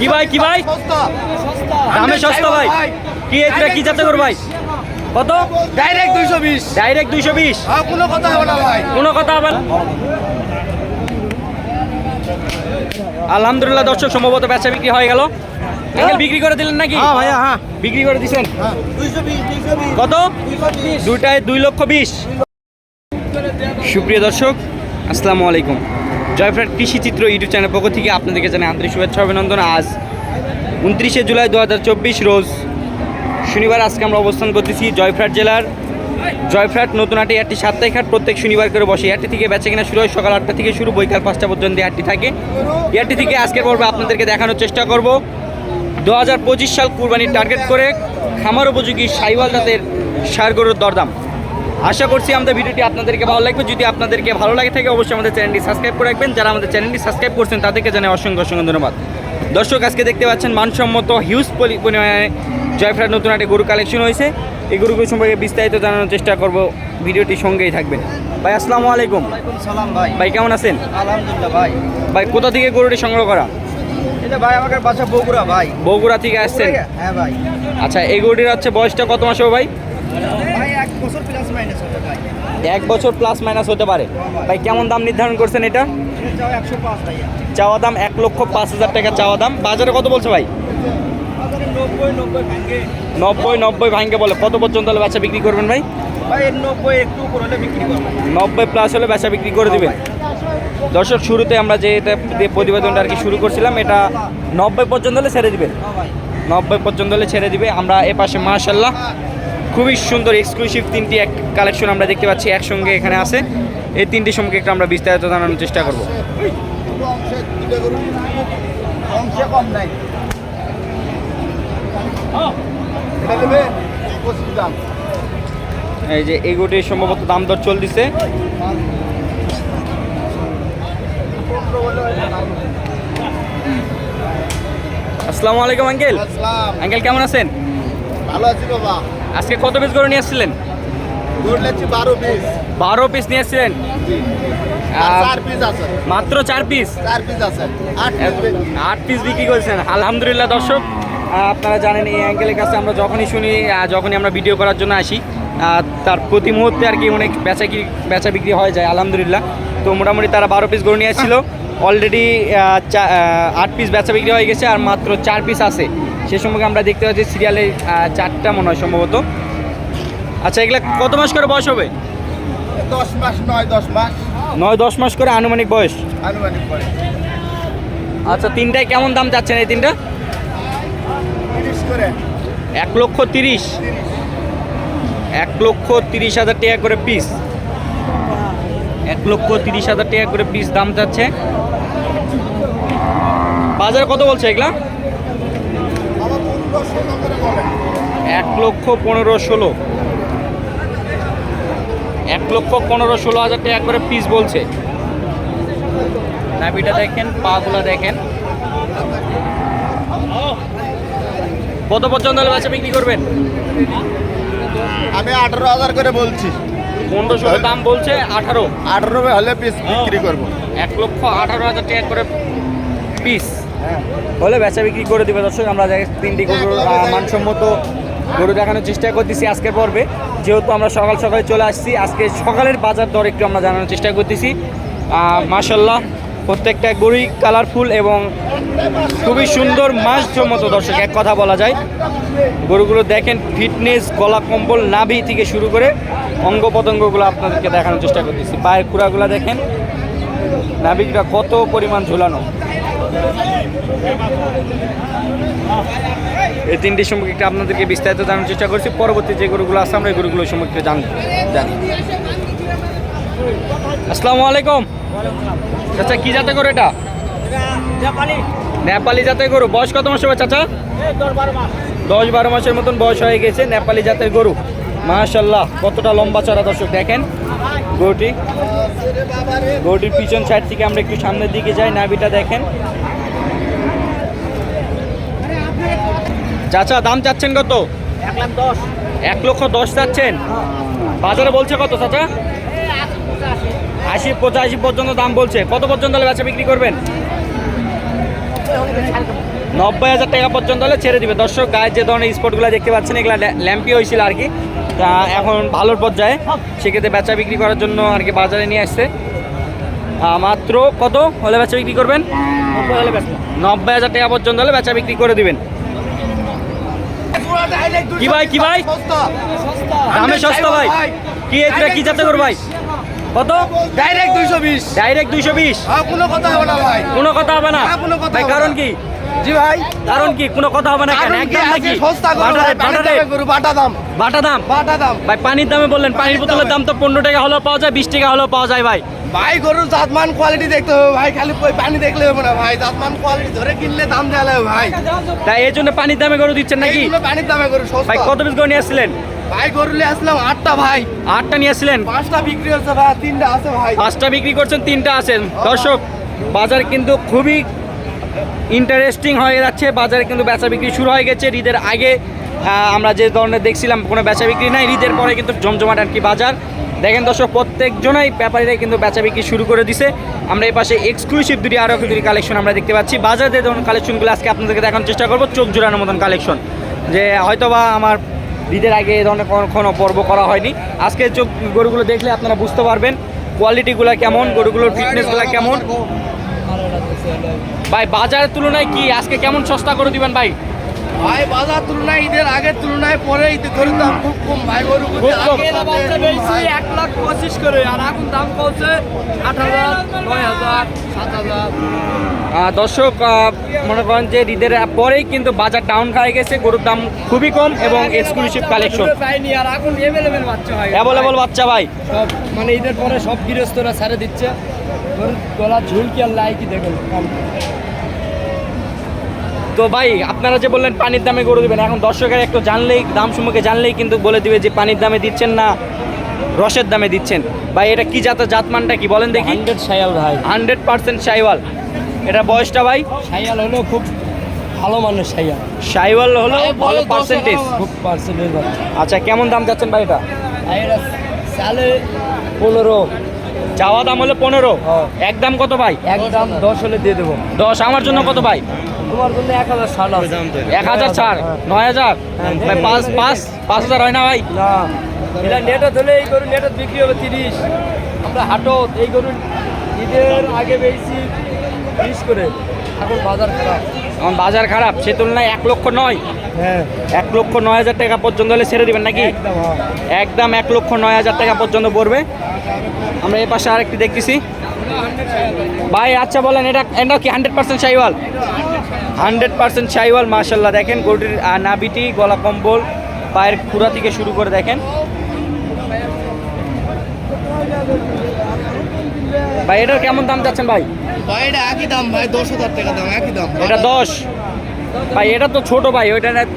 কি ভাই কি ভাই? দামে সস্তা ভাই। কি এটা কি যাতে করো ভাই? কত? ডাইরেক্ট দুইশো বিশ। ডাইরেক্ট দুইশো বিশ? হ্যাঁ কোনো কথা হবে না ভাই। কোনো কথা আবার আলহামদুলিল্লাহ দর্শক সম্ভবত বেচা বিক্রি হয়ে গেল। বিক্রি করে দিলেন নাকি? হ্যাঁ ভাইয়া হ্যাঁ। বিক্রি করে দিছেন? কত? দুইটায় দুই লক্ষ বিশ। সুপ্রিয় দর্শক আসসালামু আলাইকুম। জয়ফ্রাট কৃষি চিত্র ইউটিউব চ্যানেল পক্ষ থেকে আপনাদেরকে জানাই আন্তরিক শুভেচ্ছা, অভিনন্দন। আজ উনত্রিশে জুলাই দু হাজার চব্বিশ রোজ শনিবার আজকে আমরা অবস্থান করতেছি জয়ফ্রাট জেলার। জয়ফ্রাট নতুন হাটে একটি সাপ্তাহিক হাট, প্রত্যেক শনিবার করে বসে। এয়ারটি থেকে বেচা কিনা শুরু হয় সকাল আটটা থেকে শুরু, বৈকাল পাঁচটা পর্যন্ত হাটটি থাকে। এয়ারটি থেকে আজকের পর্বে আপনাদেরকে দেখানোর চেষ্টা করব। দু হাজার পঁচিশ সাল কুরবানির টার্গেট করে খামার উপযোগী সাইওয়াল জাতের সার গরুর দরদাম। আশা করছি আমাদের ভিডিওটি আপনাদেরকে ভালো লাগবে। যদি আপনাদেরকে ভালো লাগে থাকে অবশ্যই আমাদের চ্যানেলটি সাবস্ক্রাইব করে রাখবেন। যারা আমাদের চ্যানেলটি সাবস্ক্রাইব করছেন তাদেরকে জানাই অসংখ্য অসংখ্য ধন্যবাদ। দর্শক আজকে দেখতে পাচ্ছেন মানসম্মত হিউজ পরি- পরিমাণে জয়ফ্রাট নতুন হাটে গরু কালেকশন হয়েছে। এই গরুগুলো সম্পর্কে বিস্তারিত জানানোর চেষ্টা করব। ভিডিওটি সঙ্গেই থাকবেন। ভাই আসসালামু আলাইকুম। সালাম ভাই। ভাই কেমন আছেন? আলহামদুলিল্লাহ ভাই। ভাই কোথা থেকে গরুটি সংগ্রহ করা? এটা ভাই আমাদের বাসা বগুড়া ভাই। বগুড়া থেকে আসছেন? হ্যাঁ ভাই। আচ্ছা এই গরুটির হচ্ছে বয়সটা কত মাস হবে ভাই? এক বছর প্লাস মাইনাস হবে ভাই এক বছর প্লাস মাইনাস হতে পারে। ভাই কেমন দাম নির্ধারণ করছেন এটা? চাওয়া দাম এক লক্ষ পাঁচ হাজার টাকা চাওয়া দাম। বাজারে কত বলছে ভাই? নব্বই নব্বই ভাঙ্গে বলে। কত পর্যন্ত হলে বেচা বিক্রি করবেন ভাই? নব্বই প্লাস হলে বেচা বিক্রি করে দিবেন। দর্শক শুরুতে আমরা যে এটা প্রতিবেদনটা আর কি শুরু করছিলাম এটা নব্বই পর্যন্ত হলে ছেড়ে দিবেন। হ্যাঁ নব্বই পর্যন্ত হলে ছেড়ে দিবে। আমরা এ পাশে মাশাল্লাহ খুবই সুন্দর এক্সক্লুসিভ তিনটি এক কালেকশন আমরা দেখতে পাচ্ছি একসঙ্গে এখানে আছে। এই তিনটি সম্পর্কে একটু আমরা বিস্তারিত জানানোর চেষ্টা করব। এই যে এই গোটির সম্ভবত দাম দর চলতেছে। আসসালামু আলাইকুম আঙ্কেল আঙ্কেল কেমন আছেন? ভালো আছি বাবা। আজকে কত পিস গরু নিয়ে আসছিলেন? বারো পিস বারো পিস নিয়ে আসছিলেন? মাত্র চার পিস আট পিস বিক্রি করেছেন। আলহামদুলিল্লাহ দর্শক আপনারা জানেন এই অ্যাঙ্কেলের কাছে আমরা যখনই শুনি যখনই আমরা ভিডিও করার জন্য আসি তার প্রতি মুহূর্তে আর কি অনেক বেচা কি বেচা বিক্রি হয়ে যায় আলহামদুলিল্লাহ। তো মোটামুটি তারা বারো পিস গরু নিয়ে আসছিল। অলরেডি চা আট পিস বেচা বিক্রি হয়ে গেছে আর মাত্র চার পিস আছে। সে সম্পর্কে আমরা দেখতে পাচ্ছি সিরিয়ালে চারটা মনে হয় সম্ভবত। আচ্ছা এগুলা কত মাস করে বয়স হবে? দশ মাস নয় দশ মাস। নয় দশ মাস করে আনুমানিক বয়স। আনুমানিক পরে আচ্ছা তিনটায় কেমন দাম চাচ্ছেন এই তিনটা? করে। এক লক্ষ তিরিশ। এক লক্ষ তিরিশ হাজার টাকা করে পিস এক লক্ষ তিরিশ হাজার টাকা করে পিস দাম যাচ্ছে বাজার কত বলছে এগুলা আমার পনেরো ষোলো করে বলে এক লক্ষ পনেরো ষোলো। এক লক্ষ পনেরো ষোলো হাজার টাকা করে পিস বলছে। নাবিটা দেখেন পাগুলা দেখেন। কত পর্যন্ত হলে বাচ্চা বিক্রি করবেন? আমি আঠারো হাজার করে বলছি। পনেরো ষোলো দাম বলছে আঠারো। আঠারো হলে পিস বিক্রি করব। এক লক্ষ আঠারো হাজার টাকা করে পিস হলে বেচা বিক্রি করে দেবে। দর্শক, আমরা তিনটি গরুর মানসম্মত গরু দেখানোর চেষ্টা করতেছি আজকের পর্বে। যেহেতু আমরা সকাল সকালে চলে আসছি, আজকে সকালের বাজার দর একটু আমরা জানানোর চেষ্টা করতেছি। মাশাল্লাহ প্রত্যেকটা গরুই কালারফুল এবং খুবই সুন্দর মাছ মতো দর্শক, এক কথা বলা যায়, গরুগুলো দেখেন ফিটনেস গলা কম্বল, নাভি থেকে শুরু করে অঙ্গ প্রত্যঙ্গগুলো আপনাদেরকে দেখানোর চেষ্টা করতেছি। পায়ের কুড়াগুলো দেখেন নাবিকটা কত পরিমাণ ঝুলানো। এই তিনটি সম্পর্কে একটু আপনাদেরকে বিস্তারিত জানার চেষ্টা করছি। পরবর্তী যে গরুগুলো আছে আমরা এই গরুগুলো সম্পর্কে জান জানি। আসসালামু আলাইকুম। চাচা কি জাতে গরু এটা? নেপালি জাতের গরু। বয়স কত মাস হবে চাচা? দশ বারো মাসের মতন বয়স হয়ে গেছে নেপালি জাতের গরু। মাশাল্লাহ কতটা লম্বা চড়া দর্শক দেখেন। গরুটি, গরুটির পিছন সাইড থেকে আমরা একটু সামনের দিকে যাই, নাভিটা দেখেন। চাচা, দাম চাচ্ছেন কত? এক লক্ষ দশ চাচ্ছেন। বাজারে বলছে কত চাচা? আশি পঁচাশি পর্যন্ত দাম বলছে। কত পর্যন্ত হলে বেচা বিক্রি করবেন? নব্বই হাজার টাকা পর্যন্ত হলে ছেড়ে দিবে। দর্শক, গায়ে যে ধরনের স্পটগুলো দেখতে পাচ্ছেন, এগুলো ল্যাম্পি হয়েছিল আর কি। তা এখন ভালোর পর্যায়ে সেক্ষেত্রে বেচা বিক্রি করার জন্য আর কি বাজারে নিয়ে আসছে। মাত্র কত? হলে বেচা বিক্রি করবেন? নব্বই হাজার টাকা পর্যন্ত হলে বেচা বিক্রি করে দিবেন। কি ভাই, কি ভাই? দামে সস্তা ভাই। কি এটা কি যাতে করো ভাই? কত? ডাইরেক্ট দুইশো বিশ। ডাইরেক্ট দুইশো বিশ। হ্যাঁ কোনো কথা হবে না ভাই। কোনো কথা হবে না। হ্যাঁ, ভাই কারণ। কি? জি ভাই। কারণ কি? কোনো কথা হবে না কেন? একদম নাকি? সস্তা গরু বাটা। দামে গরু বাটা দাম। বাটা দাম? বাটা দাম। ভাই পানির দামে বললেন পানির বোতলের দাম তো পনেরো টাকা হলেও পাওয়া যায় বিশ টাকা হলেও পাওয়া যায় ভাই। ভাই গরুর জাতমান কোয়ালিটি দেখতে হবে ভাই খালি ওই পানি দেখলে হবে না ভাই জাতমান কোয়ালিটি ধরে কিনলে দাম দেওয়া লাগবে ভাই। তাই এই জন্য পানির দামে গরু দিচ্ছেন নাকি? পানির দামে গরু সস্তা। ভাই কত পিস গরু নিয়ে আসছিলেন? ভাই গরু নিয়ে আসলাম আটটা ভাই। আটটা নিয়ে আসছিলেন? পাঁচটা বিক্রি হচ্ছে ভাই তিনটা আছে ভাই। পাঁচটা বিক্রি করছেন তিনটা আছেন। দর্শক বাজার কিন্তু খুবই ইন্টারেস্টিং হয়ে যাচ্ছে, বাজারে কিন্তু বেচা বিক্রি শুরু হয়ে গেছে, ঈদের আগে আমরা যে ধরনের দেখছিলাম, কোনো বেচা বিক্রি নাই, ঈদের পরে কিন্তু জমজমাট আর কি বাজার। দেখেন দর্শক, প্রত্যেকজনাই ব্যাপারীরাই কিন্তু বেচা বিক্রি শুরু করে দিছে। আমরা এই পাশে এক্সক্লুসিভ দুটি আরও দুটি কালেকশন আমরা দেখতে পাচ্ছি। বাজারে যে ধরনের কালেকশনগুলো আজকে আপনাদেরকে দেখানোর চেষ্টা করব, চোখ জোড়ানোর মতন কালেকশন যে হয়তোবা আমার ঈদের আগে এই ধরনের কোনো পর্ব করা হয়নি। আজকে চোখ গরুগুলো দেখলে আপনারা বুঝতে পারবেন কোয়ালিটিগুলো কেমন, গরুগুলোর ফিটনেসগুলো কেমন। ভাই বাজারের তুলনায় কি? আজকে কেমন সস্তা করে দিবেন ভাই? ভাই বাজার তুলনায় ঈদের আগের তুলনায় পরে ঈদের গরুর দাম খুব কম ভাই গরু খুব কম। এক লাখ পঁচিশ করে আর এখন দাম পড়ছে আট হাজার নয় হাজার সাত হাজার। দর্শক মনে করেন যে ঈদের পরেই কিন্তু বাজার ডাউন খাই গেছে গরুর দাম খুবই কম এবং এক্সক্লুসিভ কালেকশন পাইনি আর এখন বাচ্চা অ্যাভেলেবল বাচ্চা ভাই। সব মানে ঈদের পরে সব গৃহস্থরা ছাড়ে দিচ্ছে। গলা ঝুলকি আর লাইকি দেখুন? তো ভাই আপনারা যে বললেন পানির দামে গরু দিবেন এখন দর্শকের একটু জানলেই দাম সম্পর্কে জানলেই কিন্তু বলে দিবে যে পানির দামে দিচ্ছেন না রসের দামে দিচ্ছেন। ভাই এটা কি জাত জাতমানটা কি বলেন দেখি? হান্ড্রেড সাইয়াল ভাই। হান্ড্রেড পার্সেন্ট সাইওয়াল এটা বয়সটা ভাই? সাইয়াল হলো খুব ভালো মানুষ সাইয়াল সাইওয়াল হলো ভালো পার্সেন্টেজ খুব পার্সেন্টেজ আচ্ছা কেমন দাম যাচ্ছেন ভাই এটা? আর এরা সালে পনেরো। চাওয়া দাম হলো পনেরো। এক দাম কত ভাই? এক দাম দশ হলে দিয়ে দেবো। দশ আমার জন্য কত ভাই? তোমার জন্য এক হাজার ষাট এক হাজার ছাড় নয় হাজার? ভাই পাঁচ পাঁচ পাঁচ হাজার হয় না ভাই? না। এটা নেটত হলে এই গরু নেটত বিক্রি হবে তিরিশ। আমরা হাটত এই গরু ঈদের আগে পেয়েছি তিরিশ করে। এখন বাজার খারাপ। এখন বাজার খারাপ সে তুলনায় এক লক্ষ নয়। হ্যাঁ এক লক্ষ নয় হাজার টাকা পর্যন্ত হলে ছেড়ে দিবেন নাকি? একদম হ্যাঁ। এক লক্ষ নয় হাজার টাকা পর্যন্ত পড়বে। আমরা এই পাশে আরেকটি দেখতেছি। ভাই আচ্ছা বলেন এটা এটা কি hundred percent Sahiwal hundred percent Sahiwal মার্শাল্লাহ দেখেন গরুটির নাভিটি গলা কম্বল পায়ের খুঁড়া থেকে শুরু করে দেখেন। ভাই এটার কেমন দাম চাচ্ছেন ভাই? ভাই এটা একই দাম ভাই দশ হাজার টাকা দাম একই দাম। এটা দশ? ভাই এটা তো ছোট ভাই ওইটা না-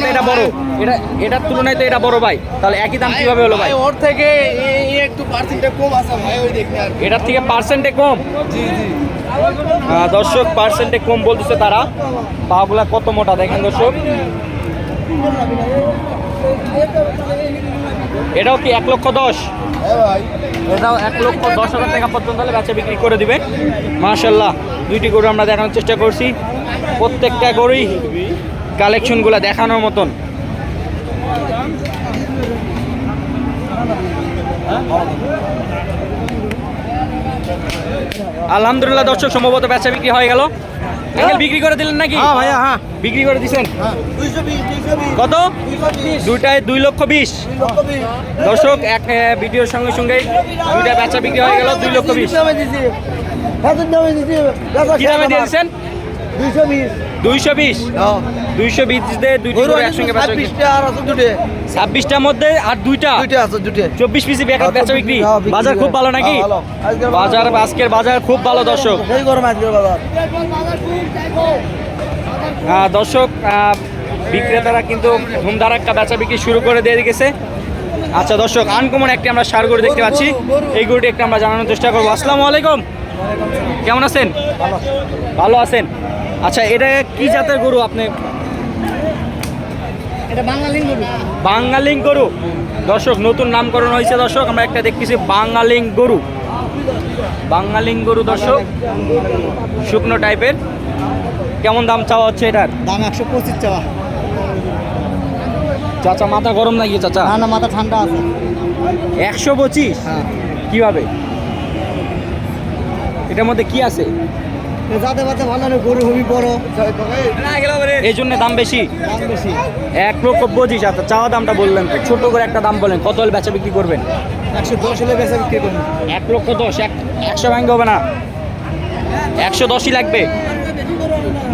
না এটা বড়। এটা এটার তুলনায় তো এটা বড় ভাই। তাহলে একই দাম কীভাবে হলো ভাই? ওর থেকে একটু পার্সেন্টে কম আছে ভাই ওই দেখে আর এটার থেকে পার্সেন্টে কম? জি জি। দর্শক পার্সেন্টে কম বলতেছে তারা। পাগুলা কত মোটা দেখেন দর্শক। এটাও কি এক লক্ষ দশ? হ্যাঁ এটাও এক লক্ষ দশ হাজার টাকা পর্যন্ত হলে বেচা বিক্রি করে দিবে। মার্শাল্লাহ দুইটি গরু আমরা দেখানোর চেষ্টা করছি। প্রত্যেকটা গরুই কালেকশনগুলো দেখানোর মতন। আলহামদুলিল্লাহ দর্শক সম্ভবত বেচা বিক্রি হয়ে গেল। বিক্রি করে দিলেন নাকি? হ্যাঁ ভাইয়া হ্যাঁ। বিক্রি করে দিছেন? দুইশো বিশ কত? দুইটায় দুই লক্ষ বিশ। দর্শক এক ভিডিওর সঙ্গে সঙ্গে দুইটা বেচা বিক্রি হয়ে গেল দুই লক্ষ বিশ। কি দামে দিয়েছেন? দুইশো বিশ। দুইশো বিশ? দিয়ে দুইটি একসঙ্গে বিক্রি। ছাব্বিশটার মধ্যে আর দুইটা? চব্বিশ পিসি বেকার বেচা বিক্রি? হ্যাঁ, বাজার খুব ভালো নাকি? হ্যাঁ, বাজার আজকের বাজার খুব ভালো দর্শক। দর্শক বিক্রেতারা কিন্তু ধুমধার একটা বেচা বিক্রি শুরু করে দিয়ে গেছে আচ্ছা দর্শক আনকমন একটি আমরা সার গরু দেখতে পাচ্ছি। এই গরুটি একটু আমরা জানানোর চেষ্টা করব। আসসালামু আলাইকুম। কেমন আছেন? ভালো আছেন? আচ্ছা এটা কি জাতের গরু আপনি? এটা বাঙালি গরু। বাঙালিং গরু? দর্শক নতুন নামকরণ হয়েছে দর্শক আমরা একটা দেখতেছি বাঙালিং গরু। বাঙালিং গরু দর্শক শুকনো টাইপের কেমন দাম চাওয়া হচ্ছে এটার? দাম একশো পঁচিশ চাওয়া। চাচা মাথা গরম নাকি চাচা? না না মাথা ঠান্ডা আছে। একশো পঁচিশ? হ্যাঁ। কীভাবে? এটার মধ্যে কি আছে? যাতে পাতে ভালো না গরু হবি বড়। এই জন্য দাম বেশি? দাম বেশি। এক লক্ষ পঁচিশ আচ্ছা চাওয়া দামটা বললেন ছোট করে একটা দাম বলেন কত হলে বেচা বিক্রি করবেন? একশো দশ হলে বেচা বিক্রি করব এক লক্ষ দশ এক একশো ভাঙ্গে হবে না? একশো দশই লাগবে?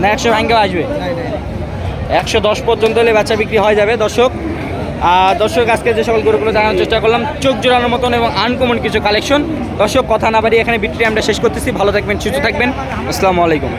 না একশো ভাঙ্গেও আসবে? একশো দশ পর্যন্ত হলে বেচা বিক্রি হয়ে যাবে দর্শক। দর্শক, আজকে যে সকল গরুগুলো জানানোর চেষ্টা করলাম, চোখ জোড়ানোর মতন এবং আনকমন কিছু কালেকশন দর্শক, কথা না বাড়িয়ে এখানে বিক্রি আমরা শেষ করতেছি। ভালো থাকবেন, সুস্থ থাকবেন। আসসালামু আলাইকুম।